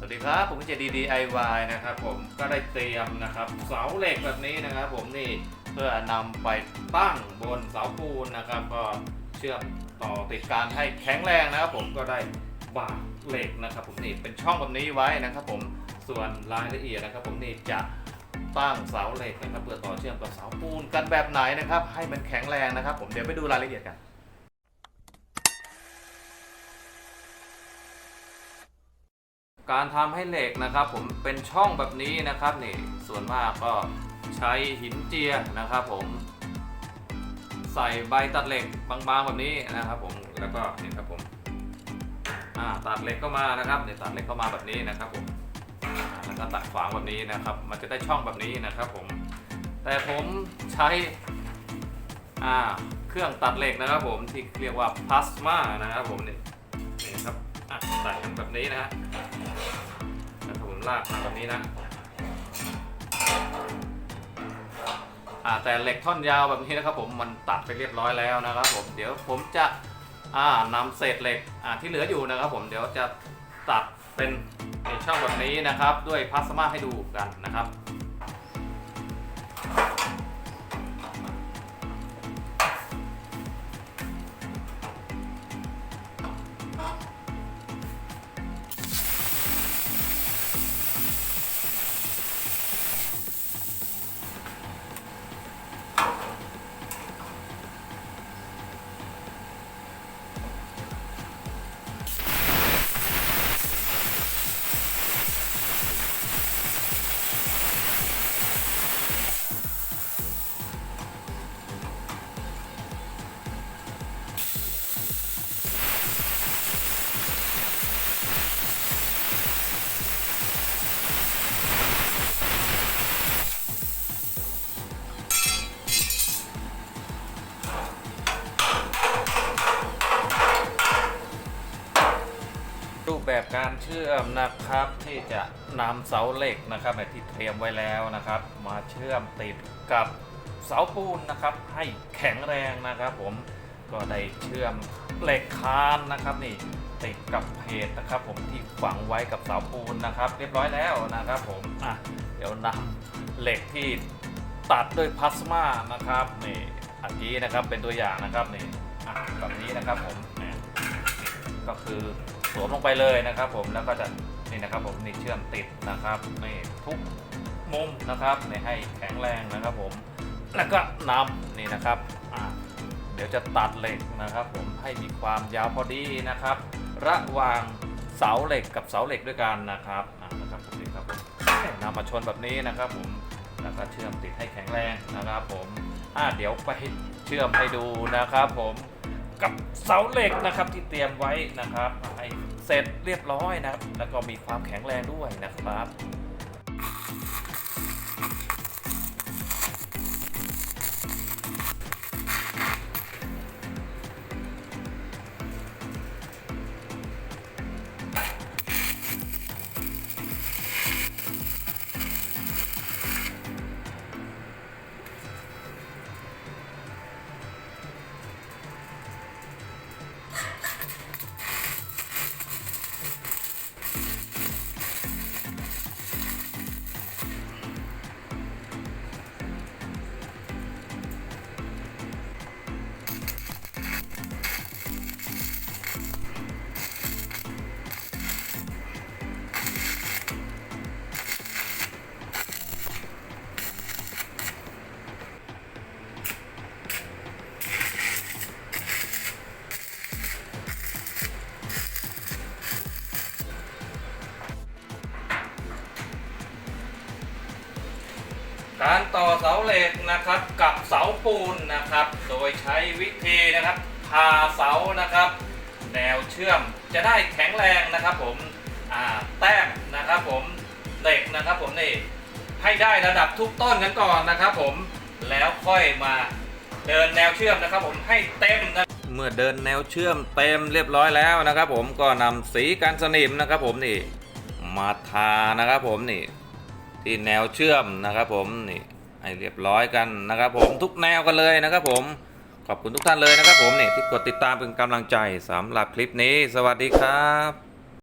สวัสดีครับ ผมเจดี DIY นะครับผมก็ได้เตรียมนะครับเสาเหล็กแบบนี้นะครับ ผมนี่เพื่อนำไปตั้งบนเสาปูนนะครับ ก็เชื่อมต่อติดการให้แข็งแรงนะครับ ผมก็ได้บาเหล็กนะครับ ผมนี่เป็นช่องแบบนี้ไว้นะครับ ผมส่วนรายละเอียดนะครับ ผมนี่จะตั้งเสาเหล็กนะครับเพื่อต่อเชื่อมกับเสาปูนกันแบบไหนนะครับ ให้มันแข็งแรงนะครับ ผมเดี๋ยวไปดูรายละเอียดกัน การทำให้เหล็กนะครับ ผมเป็นช่องแบบนี้นะครับนี่ส่วนมากก็ใช้หินเจียนะครับ ผม ใส่ใบตัดเหล็กบางๆแบบนี้นะครับ ผมแล้วก็นี่ครับผมตัดเหล็กก็มานะครับเนี่ยตัดเหล็กก็มาแบบนี้นะครับผมแล้วก็ตัดขวางแบบนี้นะครับ มันจะได้ช่องแบบนี้นะครับ ผม แต่ผมใช้เครื่องตัดเหล็กนะครับ ผมที่เรียกว่าพลาสมานะครับ ผมนี่นี่ครับ ใส่แบบนี้นะฮะแล้วผมลากมาแบบนี้นะอ่าแต่เหล็กท่อนยาวแบบนี้นะครับผมมันตัดไปเรียบร้อยแล้วนะครับผมเดี๋ยวผมจะอ่านำเศษเหล็กอ่าที่เหลืออยู่นะครับผมเดี๋ยวจะตัดเป็นช่องแบบนี้นะครับ ด้วยพลาสมาให้ดูกันนะครับ แบบการเชื่อมนะครับที่จะนำเสาเหล็กนะครับที่เตรียมไว้แล้วนะครับ มาเชื่อมติดกับเสาปูนนะครับ ให้แข็งแรงนะครับ ผมก็ได้เชื่อมเหล็กคานนะครับนี่ติดกับเพจนะครับ ผมที่ฝังไว้กับเสาปูนนะครับ เรียบร้อยแล้วนะครับ ผมอะเดี๋ยวนำเหล็กที่ตัดด้วยพลาสมานะครับนี่อันนี้นะครับเป็นตัวอย่างนะครับนี่อะแบบนี้นะครับผมก็คือ วมลงไปเลยนะครับผมแล้วก็จะนี่นะครับผมนี่เชื่อมติดนะครับนี่ทุกมุมนะครับนี่ให้แข็งแรงนะครับผมแล้วก็นำนี่นะครับเดี๋ยวจะตัดเหล็กนะครับ ผมให้มีความยาวพอดีนะครับ ระหว่างเสาเหล็กกับเสาเหล็กด้วยกันนะครับนะครับผมนี่ครับผมนำมาชนแบบนี้นะครับผมแล้วก็เชื่อมติดให้แข็งแรงนะครับผมอะเดี๋ยวไปเชื่อมให้ดูนะครับผมกับเสาเหล็กนะครับที่เตรียมไว้นะครับให้ เสร็จเรียบร้อยนะครับ แล้วก็มีความแข็งแรงด้วยนะครับ การต่อเสาเหล็กนะครับกับเสาปูนนะครับ โดยใช้วิธีนะครับพาเสานะครับ แนวเชื่อมจะได้แข็งแรงนะครับผมแต้มนะครับผมเหล็กนะครับผมนี่ให้ได้ระดับทุกต้นกันก่อนนะครับ ผมแล้วค่อยมาเดินแนวเชื่อมนะครับ ผมให้เต็มนะเมื่อเดินแนวเชื่อมเต็มเรียบร้อยแล้วนะครับ ผมก็นำสีกันสนิมนะครับ ผมนี่มาทานะครับ ผมนี่ ที่แนวเชื่อมนะครับผมนี่ให้เรียบร้อยกันนะครับ ผมทุกแนวกันเลยนะครับ ผมขอบคุณทุกท่านเลยนะครับ ผมนี่ที่กดติดตามเป็นกำลังใจสำหรับคลิปนี้ สวัสดีครับ